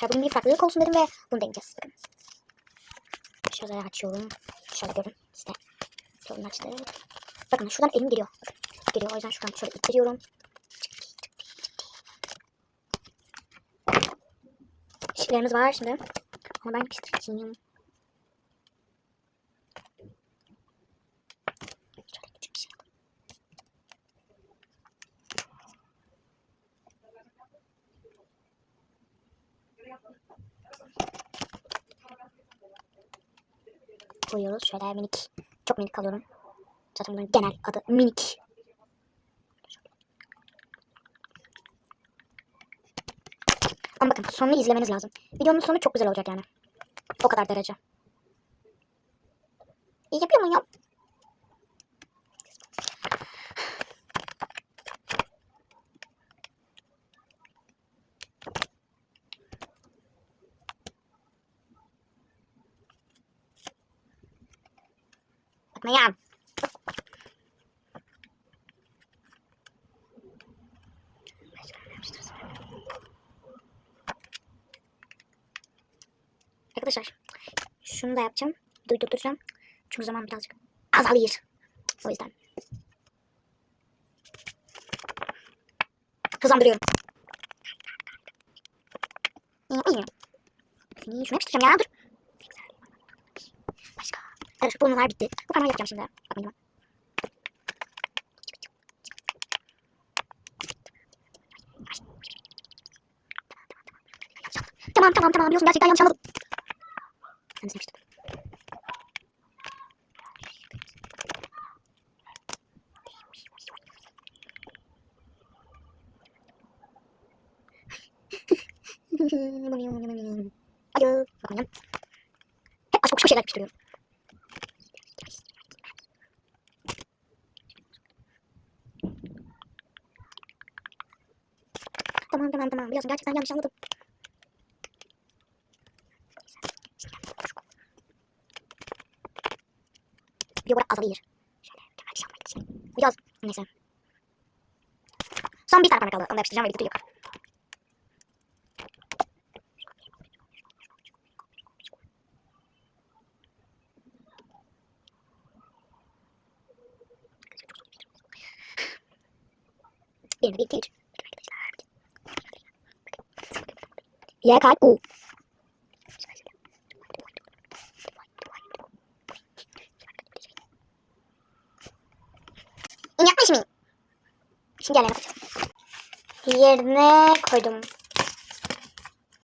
arkadaşlar bugün bir farklılık olsun dedim ve bunu deneyeceğiz. Bakın. Şöyle açıyorum. Şöyle görün. İşte. Şöyle açtı. Bakın şuradan elim giriyor. Bakın. Giriyor. O yüzden şuradan şöyle ittiriyorum. Şişlerimiz var şimdi. Ama ben pişireceğim. Şöyle küçük bir şey alalım. Koyuyoruz. Şöyle minik. Çok minik alıyorum. Zaten bunların genel adı minik. Ama bakın sonunu izlemeniz lazım. Videonun sonu çok güzel olacak yani. O kadar derece. İyi yapıyor mu ya? Bakma ya. Arkadaşlar şunu da yapacağım. Duydurtacağım. Çünkü zaman birazcık azalıyor. O yüzden. Hızlandırıyorum. Şunu yapıştıracağım ya dur. Evet bunlar bitti. Bu parmağı yapacağım şimdi. Bakmayın. Tamam tamam tamam biliyorsun gerçekten yanlış anladım. Sen sevmiştin. Alo. Bakmayın. Hep başka başka şeyler pişiriyorum. Tamam tamam tamam. Biliyorsun gerçekten yanlış anladım. Bir olarak azalıyor. Şöyle mükemmel bir şey yapmak için. Biraz neyse. Son bir tane parmak kaldı. Onu da yapıştıracağım ve bitiriyor. Bir, bir, iki, üç. Y kalp U. İn yapma şimdi. Yerine koydum.